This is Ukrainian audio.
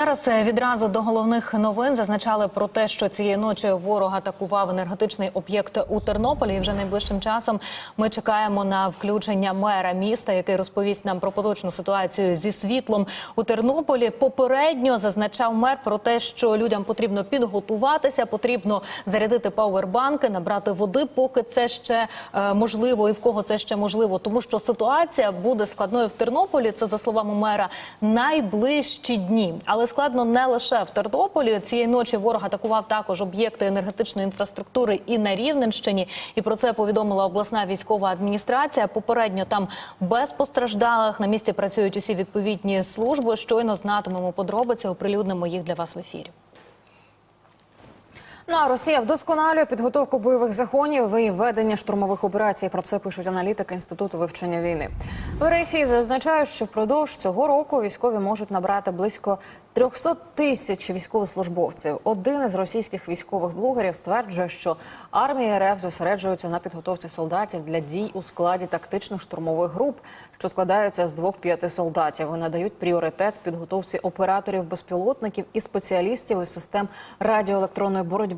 Зараз е, відразу до головних новин зазначали про те, що цієї ночі ворог атакував енергетичний об'єкт у Тернополі. І вже найближчим часом ми чекаємо на включення мера міста, який розповість нам про поточну ситуацію зі світлом у Тернополі. Попередньо зазначав мер про те, що людям потрібно підготуватися, потрібно зарядити пауербанки, набрати води, поки це ще е, можливо, і в кого це ще можливо, тому що ситуація буде складною в Тернополі. Це за словами мера найближчі дні. Але складно не лише в Тернополі. Цієї ночі ворог атакував також об'єкти енергетичної інфраструктури і на Рівненщині. І про це повідомила обласна військова адміністрація. Попередньо там без постраждалих на місці працюють усі відповідні служби. Щойно знатимемо подробиці, оприлюднимо їх для вас в ефірі. Ну а Росія вдосконалює підготовку бойових загонів і ведення штурмових операцій. Про це пишуть аналітики інституту вивчення війни. В РФІ зазначають, що впродовж цього року військові можуть набрати близько 300 тисяч військовослужбовців. Один із російських військових блогерів стверджує, що армія РФ зосереджується на підготовці солдатів для дій у складі тактичних штурмових груп, що складаються з двох-п'яти солдатів. і надають пріоритет підготовці операторів безпілотників і спеціалістів із систем радіоелектронної боротьби.